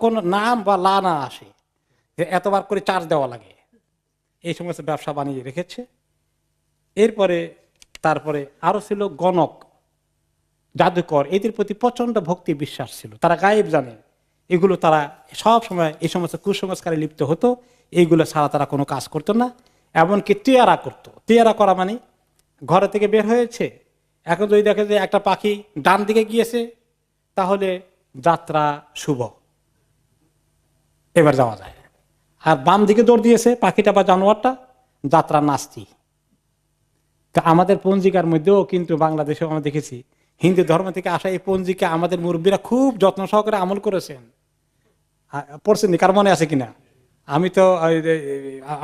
যতক্ষণ নাম বা লা না আসে, যে এতবার করে চার্জ দেওয়া লাগে, এই সমস্ত ব্যবসা বানিয়ে রেখেছে। এরপরে, তারপরে আরও ছিল গণক, জাদুকর, এদের প্রতি প্রচণ্ড ভক্তি বিশ্বাস ছিল। তারা গায়েব জানে, এগুলো তারা সব সময় এই সমস্ত কুসংস্কারে লিপ্ত হতো, এইগুলো ছাড়া তারা কোনো কাজ করতো না। এমনকি তিয়ারা করতো। তিয়ারা করা মানে ঘরে থেকে বের হয়েছে, এখন যদি দেখে যে একটা পাখি ডান দিকে গিয়েছে, তাহলে যাত্রা শুভ। এবার যাওয়া যায়। আর বাম দিকে দৌড় দিয়েছে পাখিটা বা জানোয়ারটা, যাত্রা নাস্তি তা আমাদের পঞ্জিকার মধ্যেও কিন্তু বাংলাদেশেও আমরা দেখেছি, হিন্দু ধর্ম থেকে আসা এই পঞ্জিকা আমাদের মুরব্বীরা খুব যত্ন সহকারে আমল করেছেন। পড়ছেন? কার মনে আছে কিনা? আমি তো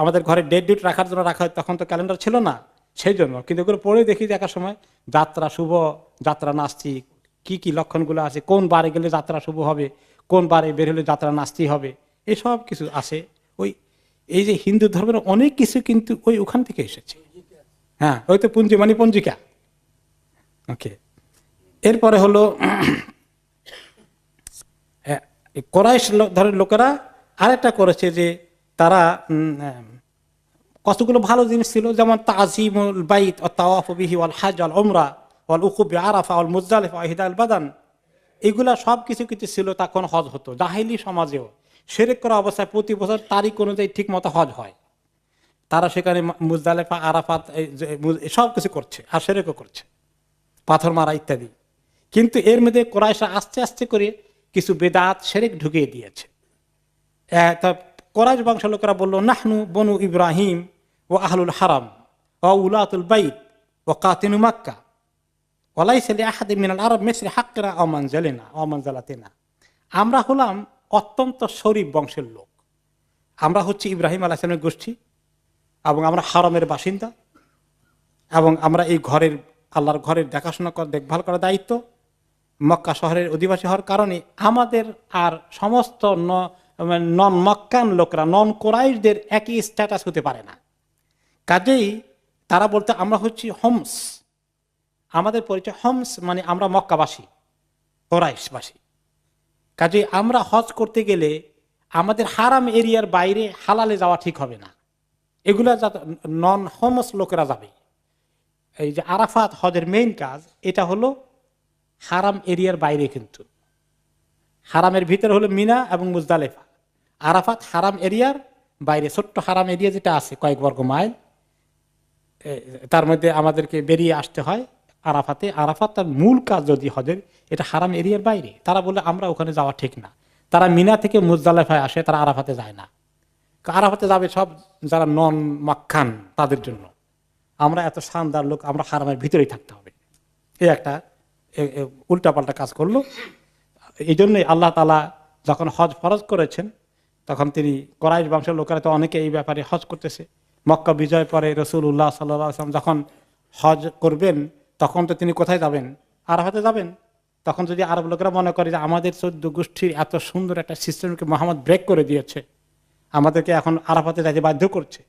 আমাদের ঘরে ডেট ডিট রাখার জন্য রাখা তখন তো ক্যালেন্ডার ছিল না, সেই জন্য। কিন্তু এগুলো পড়ে দেখি দেখার সময় যাত্রা শুভ, যাত্রা নাস্তি কি কি লক্ষণগুলো আছে, কোন বারে গেলে যাত্রা শুভ হবে, কোন বারে বের হলে যাত্রা নাস্তি হবে এসব কিছু আছে। ওই, এই যে হিন্দু ধর্মের অনেক কিছু কিন্তু ওই ওখান থেকে এসেছে। হ্যাঁ ওই তো পুঞ্জি মানে পঞ্জিকা। ওকে এরপরে হলো এই ধরনের লোকেরা আরেকটা করেছে যে তারা কতগুলো ভালো জিনিস ছিল, যেমন তাজিমুল বাইত ও তাওয়াফ বিহি ওয়াল হাজ আল ওমরা ওয়াল উকুব আরাফা, ওয়াল মুজদালিফ হিদাল বাদান। এগুলা সব কিছু কিছু ছিল তখন হজ হতো, জাহিলি সমাজেও। সেরেক করা অবস্থায় প্রতি বছর তারিখ অনুযায়ী ঠিক মতো হজ হয়। তারা সেখানে মুজদালেফা, আরাফাত সব কিছু করছে আর সেরেকও করছে। পাথর মারা ইত্যাদি। কিন্তু এর মধ্যে কোরআশা আস্তে আস্তে করে কিছু বেদাত, সেরেক ঢুকিয়ে দিয়েছে। কোরআশ বংশ লোকেরা বলল, নাহনু বনু ইব্রাহিম ও আহলুল হারাম ও উলাতুল বাইত ও কাতিনু মাক্কা। ওলাইসালি আহাদি মিনাল আরব মেসরি হাক্কেরা অমান জালেনা অমান জালাতেনা আমরা হলাম অত্যন্ত শরীফ বংশের লোক। আমরা হচ্ছে ইব্রাহিম আলাহিসামের গোষ্ঠী এবং আমরা হারমের বাসিন্দা এবং আমরা এই ঘরের, আল্লাহর ঘরের দেখাশোনা করা, দেখভাল করার দায়িত্ব মক্কা শহরের অধিবাসী হওয়ার কারণে আমাদের আর সমস্ত ন- মানে নন মক্কান লোকরা নন কোরাইশদের একই স্ট্যাটাস হতে পারে না। কাজেই তারা বলতে আমরা হচ্ছি হোমস আমাদের পরিচয় হোমস মানে আমরা মক্কাবাসী, কোরাইশবাসী। কাজে আমরা হজ করতে গেলে আমাদের হারাম এরিয়ার বাইরে হালালে যাওয়া ঠিক হবে না। এগুলা নন হোমস লোকেরা যাবে। এই যে আরাফাত হজের মেইন কাজ, এটা হলো হারাম এরিয়ার বাইরে কিন্তু। হারামের ভিতরে হলো মিনা এবং মুজদালেফা। আরাফাত হারাম এরিয়ার বাইরে, ছোট্ট হারাম এরিয়া যেটা আছে কয়েক বর্গ মাইল তার মধ্যে আমাদেরকে বেরিয়ে আসতে হয়। আরাফাতে, আরাফাত তার মূল কাজ যদি হজের এটা হারাম এরিয়ার বাইরে, তারা বলে আমরা ওখানে যাওয়া ঠিক না। তারা মিনা থেকে মুজদালেফায় আসে, তারা আরাফাতে যায় না। আরাফাতে যাবে সব যারা নন মাক্খান তাদের জন্য। আমরা এত শানদার লোক, আমরা হারামের ভিতরেই থাকতে হবে। এই একটা উল্টাপাল্টা কাজ করল। এই জন্যই আল্লাহ তালা যখন হজ ফরজ করেছেন, তখন তিনি করাইশ বংশের লোকেরা তো অনেকে এই ব্যাপারে হজ করতেছে। মক্কা বিজয় পরে রসুল উল্লাহ সাল্লাম যখন হজ করবেন তখন তো তিনি কোথায় যাবেন? আরাফাতে যাবেন? তখন যদি আরব লোকেরা মনে করে যে আমাদের চোদ্দ গোষ্ঠীর এত সুন্দর একটা সিস্টেমকে মোহাম্মদ ব্রেক করে দিয়েছে, আমাদেরকে এখন আরাফাতে যাইতে বাধ্য করছে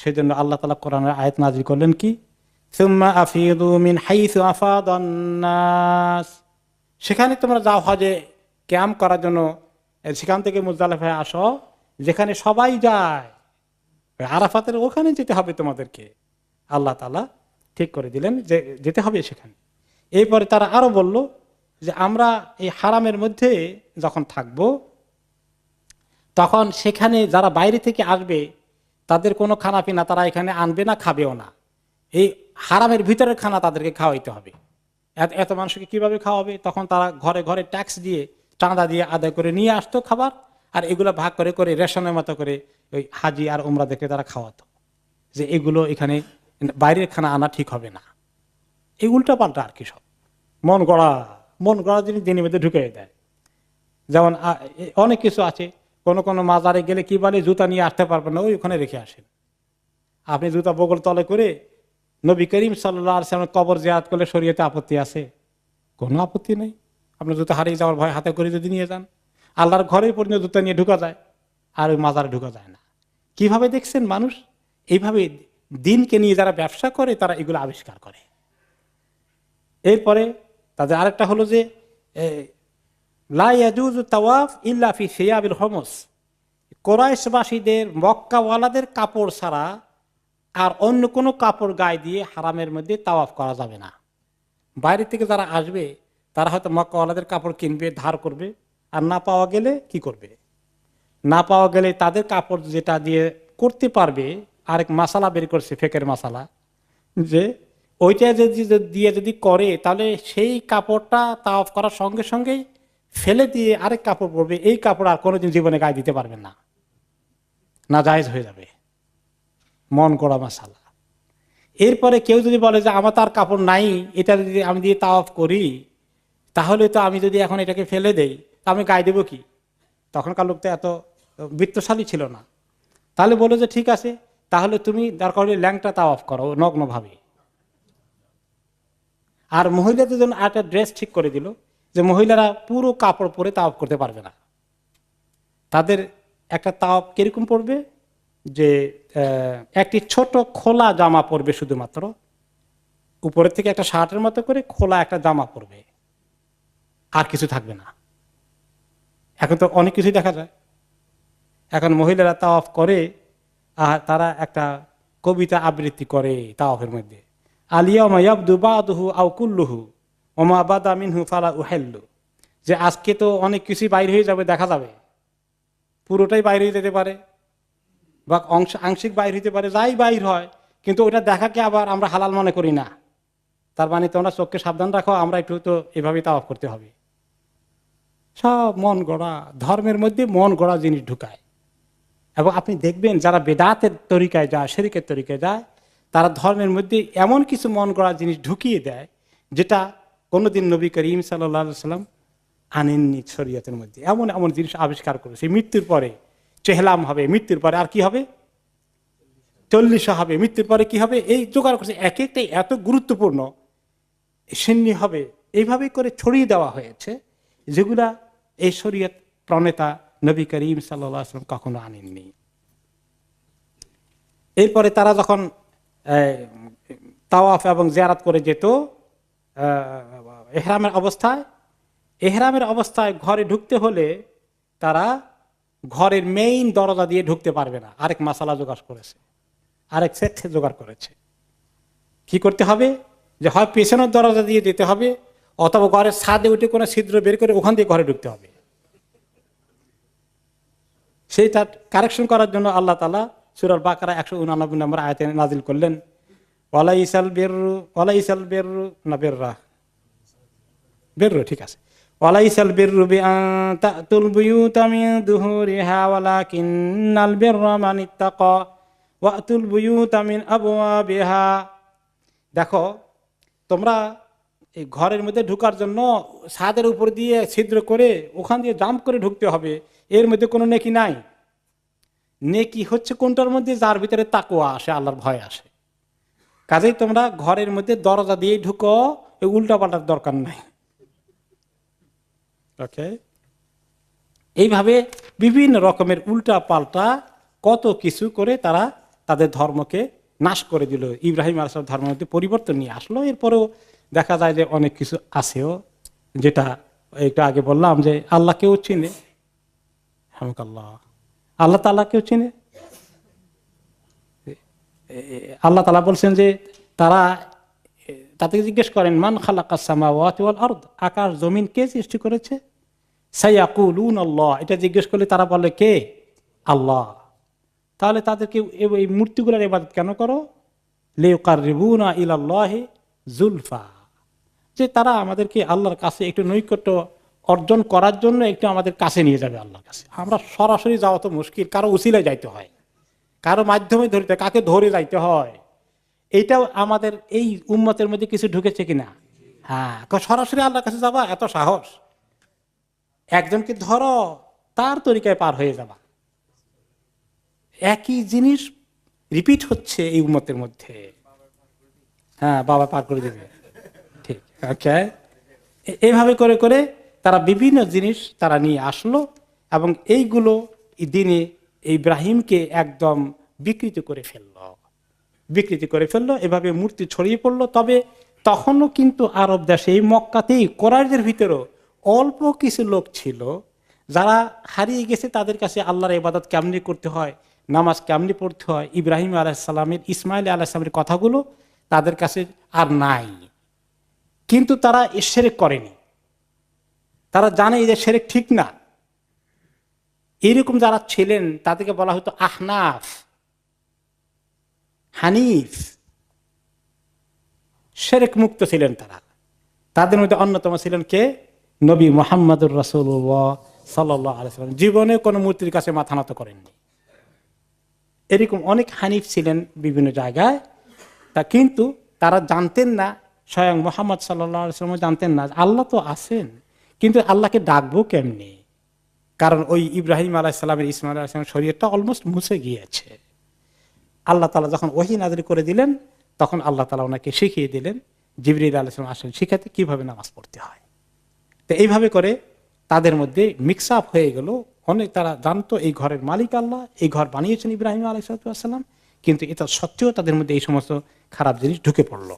সেই জন্য আল্লাহ তালা কোরআনের আয়াত নাজির করলেন কি? সেখানে তোমরা যাও হজে ক্যাম্প করার জন্য, সেখান থেকে মুজদালেফায় আসো, যেখানে সবাই যায়। আরাফাতের ওখানে যেতে হবে তোমাদেরকে। আল্লাহ তালা ঠিক করে দিলেন, যে যেতে হবে সেখানে। এরপরে তারা আরও বলল যে, আমরা এই হারামের মধ্যে যখন থাকব, তখন সেখানে যারা বাইরে থেকে আসবে, তাদের কোনো খানা পিনা তারা এখানে আনবে না, খাবেও না। এই হারামের ভিতরের খানা তাদেরকে খাওয়াইতে হবে। এত এত মানুষকে কীভাবে খাওয়াবে? তখন তারা ঘরে ঘরে ট্যাক্স দিয়ে, চাঁদা দিয়ে আদায় করে নিয়ে আসতো খাবার, আর এগুলো ভাগ করে করে রেশনের মতো করে ওই হাজি আর উমরাদেরকে তারা খাওয়াতো। যে এগুলো এখানে বাইরের খানা আনা ঠিক হবে না। এই উল্টা পাল্টা আর কি সব। মন গড়া মন গড়া জিনিস দিনের মধ্যে ঢুকে দেয় যেমন অনেক কিছু আছে। কোনো কোনো মাজারে গেলে কি বলে, জুতা নিয়ে আসতে পারবেন না, ওই ওখানে রেখে আসেন। আপনি জুতা বগল তলে করে নবী করিম সাল্লাহ কবর জিয়াত করলে শরীয়তে আপত্তি আছে? কোনো আপত্তি নেই। আপনার জুতা হারিয়ে যাওয়ার ভয় হাতে করে যদি নিয়ে যান। আল্লাহর ঘরের পর্যন্ত জুতা নিয়ে ঢুকা যায়, আর ওই মাজারে ঢুকা যায় না। কীভাবে দেখছেন মানুষ? এইভাবে দিনকে নিয়ে যারা ব্যবসা করে, তারা এগুলো আবিষ্কার করে। এরপরে তাদের আরেকটা হলো যে লাইয়াজুজ তাওয়াফ ইল্লাফি সিয়াবিল হমস। কোরাইশবাসীদের, মক্কাওয়ালাদের কাপড় ছাড়া আর অন্য কোনো কাপড় গায়ে দিয়ে হারামের মধ্যে তাওয়াফ করা যাবে না। বাইরে থেকে যারা আসবে, তারা হয়তো মক্কাওয়ালাদের কাপড় কিনবে, ধার করবে, আর না পাওয়া গেলে কি করবে? না পাওয়া গেলে তাদের কাপড় যেটা দিয়ে করতে পারবে আরেক মাসালা বের করছে, ফেকের মাসালা। যে ওইটা যদি দিয়ে যদি করে, তাহলে সেই কাপড়টা তাওয়াফ করার সঙ্গে সঙ্গেই ফেলে দিয়ে আরেক কাপড় পরবে। এই কাপড় আর কোনোদিন জীবনে গায়ে দিতে পারবে না। না, জায়েজ হয়ে যাবে। মন করা মাসালা। এরপরে কেউ যদি বলে যে, আমার তার কাপড় নাই, এটা যদি আমি দিয়ে তাওয়াফ করি, তাহলে তো আমি যদি এখন এটাকে ফেলে দেই, তা আমি গায়ে দেবো কি? তখনকার লোক তো এত বৃত্তশালী ছিল না। তাহলে বলো যে, ঠিক আছে তাহলে তুমি দরকার হলে ল্যাংটা তাওয়াফ করো, নগ্নভাবে। আর মহিলাদের জন্য একটা ড্রেস ঠিক করে দিল, যে মহিলারা পুরো কাপড় পরে তাওয়াফ করতে পারবে না। তাদের একটা তাওয়াফ কীরকম পড়বে যে একটি ছোট খোলা জামা পরবে শুধুমাত্র, উপরের থেকে একটা শার্টের মতো করে খোলা একটা জামা পরবে। আর কিছু থাকবে না। এখন তো অনেক কিছুই দেখা যায়। এখন মহিলারা তাওয়াফ করে আর তারা একটা কবিতা আবৃত্তি করে তাওয়াফের মধ্যে। আলিয়া ইয়াবদু বাদহু আউ কুল্লুহু ওমা বাদা মিনহু ফালা উহেল্লু। যে আজকে তো অনেক কিছুই বাইর হয়ে যাবে, দেখা যাবে। পুরোটাই বাইর হয়ে যেতে পারে। বা অংশ, আংশিক বাইর হইতে পারে, যাই বাইর হয়, কিন্তু ওটা দেখাকে আবার আমরা হালাল মনে করি না। তার মানে তোমরা চোখকে সাবধান রাখো, আমরা একটু তো এভাবেই তাওয়াফ করতে হবে। সব মন গড়া, ধর্মের মধ্যে মন গড়া জিনিস ঢুকায়। এবং আপনি দেখবেন যারা বেদাতের তরিকায় যায় শেরিকের তরিকায় যায়, তারা ধর্মের মধ্যে এমন কিছু মন গড়া জিনিস ঢুকিয়ে দেয়, যেটা কোনোদিন নবী করিম সাল্লা সাল্লাম আনেননি শরীয়তের মধ্যে। এমন এমন জিনিস আবিষ্কার করেছে। মৃত্যুর পরে চেহলাম হবে, মৃত্যুর পরে আর কি হবে? চল্লিশা হবে, মৃত্যুর পরে কি হবে? এই জোগাড় করছে। এক একটাই এত গুরুত্বপূর্ণ। সিন্নি হবে। এইভাবে করে ছড়িয়ে দেওয়া হয়েছে, যেগুলা এই শরীয়ত প্রণেতা নবী করিম সাল্লাম কখনো আনেননি। এরপরে তারা যখন তাওয়াফ এবং জিয়ারাত করে যেত এহরামের অবস্থায় এহরামের অবস্থায় ঘরে ঢুকতে হলে তারা ঘরের মেইন দরজা দিয়ে ঢুকতে পারবে না। আরেক মাসালা জোগাড় করেছে। আরেক সেট জোগাড় করেছে। কি করতে হবে? যে হয় পেছনের দরজা দিয়ে যেতে হবে, অথবা ঘরের ছাদে উঠে কোনো ছিদ্র বের করে ওখান দিয়ে ঘরে ঢুকতে হবে। সেইটা কারেকশন করার জন্য আল্লাহ তালা সুরাল বাকারা একশো উনানব্বই নম্বর আয়তে নাজিল করলেন ওয়ালা ইসাল বেরু ওয়ালা ইসাল বেরু না বেররা, বেররু ঠিক আছে আবওয়াবিহা। দেখো, তোমরা এই ঘরের মধ্যে ঢুকার জন্য ছাদের উপর দিয়ে ছিদ্র করে ওখান দিয়ে জাম্প করে ঢুকতে হবে। এর মধ্যে কোনো নেকি নাই। নেকি হচ্ছে কোনটার মধ্যে? যার ভিতরে তাকুয়া আসে, আল্লাহর ভয় আসে। কাজেই তোমরা ঘরের মধ্যে দরজা দিয়ে ঢুকো উল্টা পাল্টার দরকার নাই। ওকে? এইভাবে বিভিন্ন রকমের উল্টা পাল্টা কত কিছু করে তারা তাদের ধর্মকে নাশ করে দিল। ইব্রাহিম আলাহ ধর্মের মধ্যে পরিবর্তন নিয়ে আসলো। এরপরেও দেখা যায় যে অনেক কিছু আছেও, যেটা একটু আগে বললাম যে আল্লাহ কেউ চিনে। হামকাল্লাহ। আল্লাহ তাল্লাহ কেউ চিনে? আল্লাহ তালা বলছেন যে তারা তাদেরকে জিজ্ঞেস করেন, মান খালাকা সামাওয়াতি আকাশ জমিন কে সৃষ্টি করেছে? এটা জিজ্ঞেস করলে তারা বলে, কে? আল্লাহ। তাহলে তাদেরকে এই মূর্তিগুলোর ইবাদত কেন করো? লেউকার রিবুনা জুলফা। যে তারা আমাদেরকে আল্লাহর কাছে একটু নৈকট্য অর্জন করার জন্য একটু আমাদের কাছে নিয়ে যাবে আল্লাহর কাছে। আমরা সরাসরি যাওয়া তো মুশকিল, কারও উসিলায় যাইতে হয়, কারও মাধ্যমে ধরিতে কাকে ধরে যাইতে হয়। এইটাও আমাদের এই উম্মতের মধ্যে কিছু ঢুকেছে কিনা? হ্যাঁ সরাসরি আল্লাহর কাছে যাবা, এত সাহস। একজনকে ধরো, তার তরিকায় পার হয়ে যাবা। একই জিনিস রিপিট হচ্ছে এই উম্মতের মধ্যে। হ্যাঁ বাবা পার করে দেবে। ঠিক ওকে এইভাবে করে করে তারা বিভিন্ন জিনিস তারা নিয়ে আসলো এবং এইগুলো দিনে ইব্রাহিমকে একদম বিকৃত করে ফেলল। বিকৃতি করে ফেলল, এভাবে মূর্তি ছড়িয়ে পড়ল। তবে তখনও কিন্তু আরব দেশে, এই মক্কাতেই কোরআদের ভিতরেও অল্প কিছু লোক ছিল যারা হারিয়ে গেছে তাদের কাছে আল্লাহর ইবাদত কেমনি করতে হয়, নামাজ কেমনি পড়তে হয়, ইব্রাহিম আলাহিসাল্লামের ইসমাইল আলাহিসামের কথাগুলো তাদের কাছে আর নাই। কিন্তু তারা সেরেক করেনি। তারা জানে যে সেরেক ঠিক না। এরকম যারা ছিলেন, তাদেরকে বলা হতো আহনাফ, হানিফ। সেরেক মুক্ত ছিলেন তারা। তাদের মধ্যে অন্যতম ছিলেন কে? নবী মোহাম্মদুর সাল্লাহ আলাইসাল্লাম জীবনে কোনো মূর্তির কাছে মাথা নত করেননি। এরকম অনেক হানিফ ছিলেন বিভিন্ন জায়গায়। তা কিন্তু তারা জানতেন না, স্বয়ং মোহাম্মদ সাল্লাম জানতেন না আল্লাহ তো আছেন। কিন্তু আল্লাহকে ডাকবো কেমনি? কারণ ওই ইব্রাহিম আলাহিসাল্লামের ইসমাইল আলাহিসামের শরীরটা অলমোস্ট মুছে গিয়েছে। আল্লাহ তালা যখন ওহি নাজরি করে দিলেন, তখন আল্লাহ তালা ওনাকে শিখিয়ে দিলেন, জিবরিল আলাইসলাম আসেন শিখাতে কীভাবে নামাজ পড়তে হয়। তো এইভাবে করে তাদের মধ্যে মিক্স আপ হয়ে গেল। অনেক তারা জানতো এই ঘরের মালিক আল্লাহ, এই ঘর বানিয়েছেন ইব্রাহিম আলাইসালাম কিন্তু এটা সত্ত্বেও তাদের মধ্যে এই সমস্ত খারাপ জিনিস ঢুকে পড়ল।